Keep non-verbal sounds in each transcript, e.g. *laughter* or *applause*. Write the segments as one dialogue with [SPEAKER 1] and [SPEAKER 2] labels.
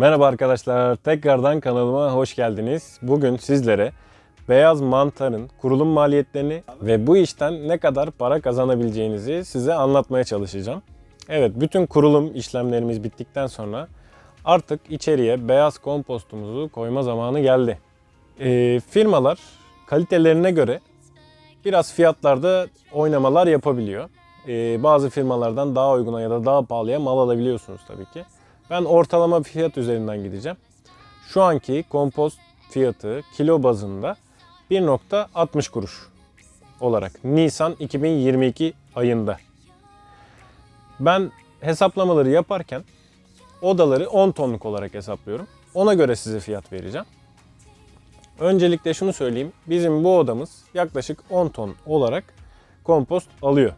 [SPEAKER 1] Merhaba arkadaşlar, tekrardan kanalıma hoş geldiniz. Bugün sizlere beyaz mantarın kurulum maliyetlerini ve bu işten ne kadar para kazanabileceğinizi size anlatmaya çalışacağım. Evet, bütün kurulum işlemlerimiz bittikten sonra artık içeriye beyaz kompostumuzu koyma zamanı geldi. Ee, firmalar kalitelerine göre biraz fiyatlarda oynamalar yapabiliyor. Ee, bazı firmalardan daha uyguna ya da daha pahalıya mal alabiliyorsunuz tabii ki. Ben ortalama fiyat üzerinden gideceğim. Şu anki kompost fiyatı kilo bazında 1.60 kuruş olarak Nisan 2022 ayında. Ben hesaplamaları yaparken odaları 10 tonluk olarak hesaplıyorum. Ona göre size fiyat vereceğim. Öncelikle şunu söyleyeyim. Bizim bu odamız yaklaşık 10 ton olarak kompost alıyor.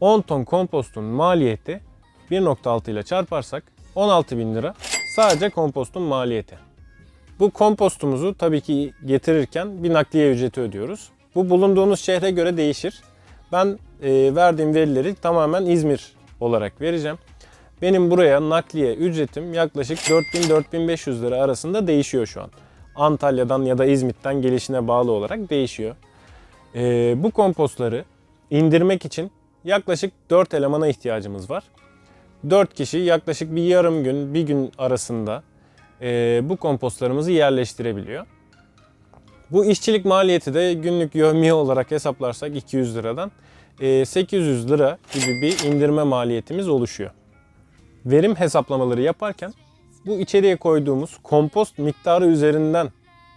[SPEAKER 1] 10 ton kompostun maliyeti 1.6 ile çarparsak 16 bin lira sadece kompostun maliyeti. Bu kompostumuzu tabii ki getirirken bir nakliye ücreti ödüyoruz. Bu bulunduğunuz şehre göre değişir. Ben e, verdiğim verileri tamamen İzmir olarak vereceğim. Benim buraya nakliye ücretim yaklaşık 4000-4500 lira arasında değişiyor şu an. Antalya'dan ya da İzmit'ten gelişine bağlı olarak değişiyor. E, bu kompostları indirmek için yaklaşık 4 elemana ihtiyacımız var. 4 kişi yaklaşık bir yarım gün, bir gün arasında e, bu kompostlarımızı yerleştirebiliyor. Bu işçilik maliyeti de günlük yövmiye olarak hesaplarsak 200 liradan e, 800 lira gibi bir indirme maliyetimiz oluşuyor. Verim hesaplamaları yaparken bu içeriye koyduğumuz kompost miktarı üzerinden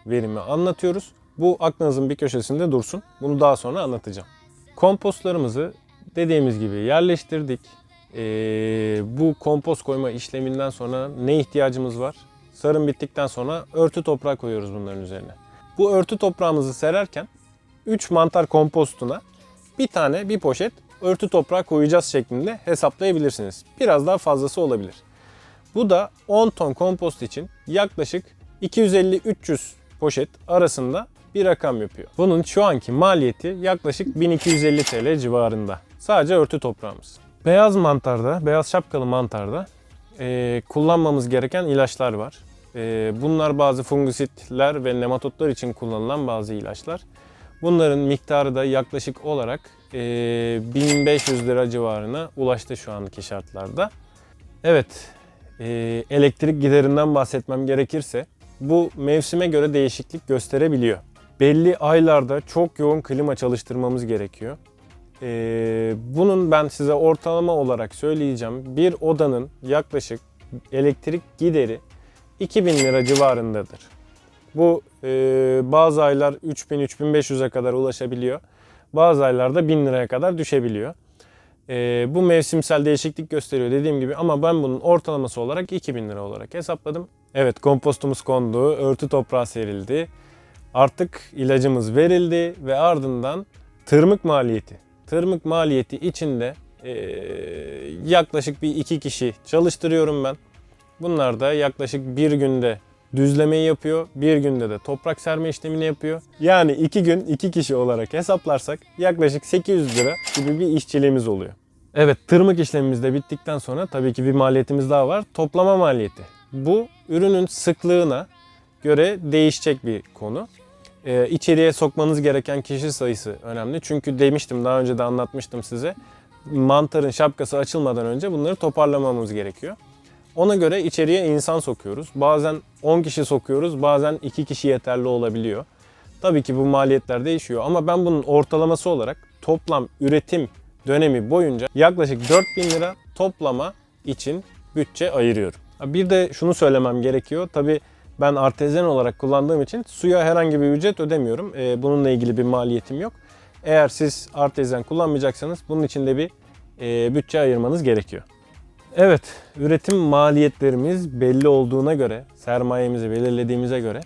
[SPEAKER 1] verimi anlatıyoruz. Bu aklınızın bir köşesinde dursun. Bunu daha sonra anlatacağım. Kompostlarımızı dediğimiz gibi yerleştirdik. Ee, bu kompost koyma işleminden sonra ne ihtiyacımız var? Sarım bittikten sonra örtü toprağı koyuyoruz bunların üzerine. Bu örtü toprağımızı sererken 3 mantar kompostuna bir tane bir poşet örtü toprağı koyacağız şeklinde hesaplayabilirsiniz. Biraz daha fazlası olabilir. Bu da 10 ton kompost için yaklaşık 250-300 poşet arasında bir rakam yapıyor. Bunun şu anki maliyeti yaklaşık 1250 TL civarında. Sadece örtü toprağımız. Beyaz mantarda, beyaz şapkalı mantarda e, kullanmamız gereken ilaçlar var. E, bunlar bazı fungusitler ve nematotlar için kullanılan bazı ilaçlar. Bunların miktarı da yaklaşık olarak e, 1500 lira civarına ulaştı şu anki şartlarda. Evet, e, elektrik giderinden bahsetmem gerekirse bu mevsime göre değişiklik gösterebiliyor. Belli aylarda çok yoğun klima çalıştırmamız gerekiyor. Ee, bunun ben size ortalama olarak söyleyeceğim. Bir odanın yaklaşık elektrik gideri 2000 lira civarındadır. Bu e, bazı aylar 3000-3500'e kadar ulaşabiliyor. Bazı aylarda 1000 liraya kadar düşebiliyor. E, bu mevsimsel değişiklik gösteriyor dediğim gibi ama ben bunun ortalaması olarak 2000 lira olarak hesapladım. Evet kompostumuz kondu, örtü toprağı serildi. Artık ilacımız verildi ve ardından tırmık maliyeti tırmık maliyeti içinde e, yaklaşık bir iki kişi çalıştırıyorum ben. Bunlar da yaklaşık bir günde düzlemeyi yapıyor. Bir günde de toprak serme işlemini yapıyor. Yani iki gün iki kişi olarak hesaplarsak yaklaşık 800 lira gibi bir işçiliğimiz oluyor. Evet tırmık işlemimiz de bittikten sonra tabii ki bir maliyetimiz daha var. Toplama maliyeti. Bu ürünün sıklığına göre değişecek bir konu e, içeriye sokmanız gereken kişi sayısı önemli. Çünkü demiştim daha önce de anlatmıştım size. Mantarın şapkası açılmadan önce bunları toparlamamız gerekiyor. Ona göre içeriye insan sokuyoruz. Bazen 10 kişi sokuyoruz, bazen 2 kişi yeterli olabiliyor. Tabii ki bu maliyetler değişiyor ama ben bunun ortalaması olarak toplam üretim dönemi boyunca yaklaşık 4000 lira toplama için bütçe ayırıyorum. Bir de şunu söylemem gerekiyor. Tabii ben artezyen olarak kullandığım için suya herhangi bir ücret ödemiyorum. E, bununla ilgili bir maliyetim yok. Eğer siz artezyen kullanmayacaksanız bunun için de bir e, bütçe ayırmanız gerekiyor. Evet, üretim maliyetlerimiz belli olduğuna göre, sermayemizi belirlediğimize göre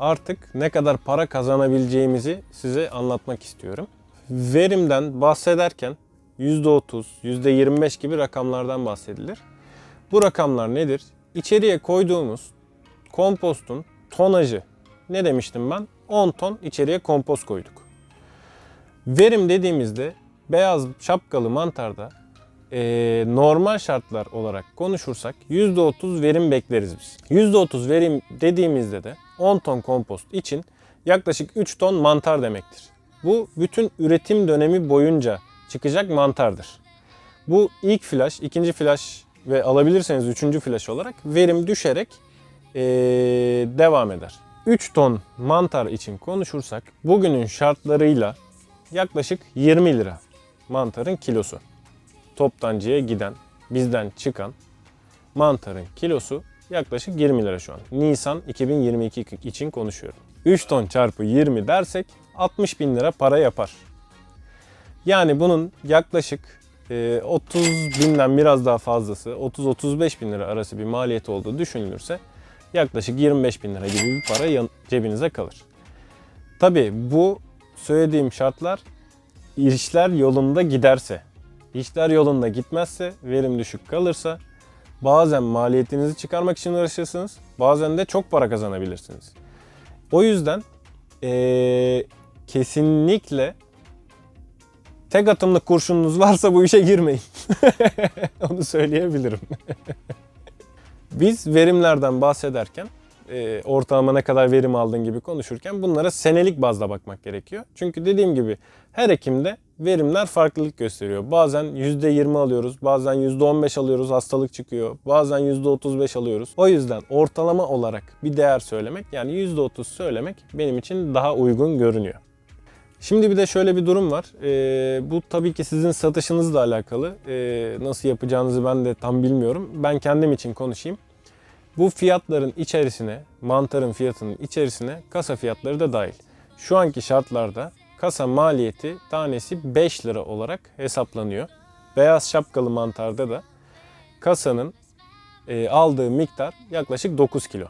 [SPEAKER 1] artık ne kadar para kazanabileceğimizi size anlatmak istiyorum. Verimden bahsederken %30, %25 gibi rakamlardan bahsedilir. Bu rakamlar nedir? İçeriye koyduğumuz kompostun tonajı ne demiştim ben? 10 ton içeriye kompost koyduk. Verim dediğimizde beyaz şapkalı mantarda Ee, normal şartlar olarak konuşursak %30 verim bekleriz biz. %30 verim dediğimizde de 10 ton kompost için yaklaşık 3 ton mantar demektir. Bu bütün üretim dönemi boyunca çıkacak mantardır. Bu ilk flash, ikinci flash ve alabilirseniz üçüncü flash olarak verim düşerek ee, devam eder. 3 ton mantar için konuşursak bugünün şartlarıyla yaklaşık 20 lira mantarın kilosu. Toptancıya giden, bizden çıkan mantarın kilosu yaklaşık 20 lira şu an. Nisan 2022 için konuşuyorum. 3 ton çarpı 20 dersek 60 bin lira para yapar. Yani bunun yaklaşık e, 30 binden biraz daha fazlası 30-35 bin lira arası bir maliyeti olduğu düşünülürse yaklaşık 25 bin lira gibi bir para cebinize kalır. Tabi bu söylediğim şartlar işler yolunda giderse, işler yolunda gitmezse, verim düşük kalırsa bazen maliyetinizi çıkarmak için uğraşırsınız, bazen de çok para kazanabilirsiniz. O yüzden eee, kesinlikle tek atımlık kurşununuz varsa bu işe girmeyin. *laughs* Onu söyleyebilirim. *laughs* Biz verimlerden bahsederken e, ortalama ne kadar verim aldın gibi konuşurken bunlara senelik bazda bakmak gerekiyor. Çünkü dediğim gibi her ekimde verimler farklılık gösteriyor. Bazen %20 alıyoruz, bazen %15 alıyoruz, hastalık çıkıyor. Bazen %35 alıyoruz. O yüzden ortalama olarak bir değer söylemek yani %30 söylemek benim için daha uygun görünüyor. Şimdi bir de şöyle bir durum var. Ee, bu tabii ki sizin satışınızla alakalı. Ee, nasıl yapacağınızı ben de tam bilmiyorum. Ben kendim için konuşayım. Bu fiyatların içerisine, mantarın fiyatının içerisine kasa fiyatları da dahil. Şu anki şartlarda kasa maliyeti tanesi 5 lira olarak hesaplanıyor. Beyaz şapkalı mantarda da kasanın e, aldığı miktar yaklaşık 9 kilo.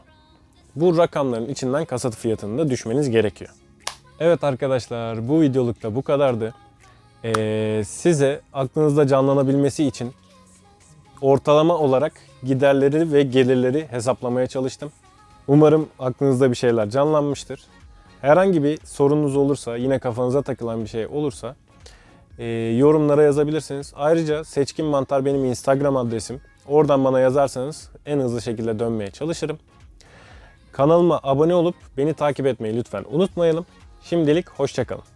[SPEAKER 1] Bu rakamların içinden kasat fiyatını da düşmeniz gerekiyor. Evet arkadaşlar bu videolukta bu kadardı. Ee, size aklınızda canlanabilmesi için ortalama olarak giderleri ve gelirleri hesaplamaya çalıştım. Umarım aklınızda bir şeyler canlanmıştır. Herhangi bir sorunuz olursa, yine kafanıza takılan bir şey olursa e, yorumlara yazabilirsiniz. Ayrıca Seçkin Mantar benim Instagram adresim. Oradan bana yazarsanız en hızlı şekilde dönmeye çalışırım. Kanalıma abone olup beni takip etmeyi lütfen unutmayalım. Şimdilik hoşçakalın.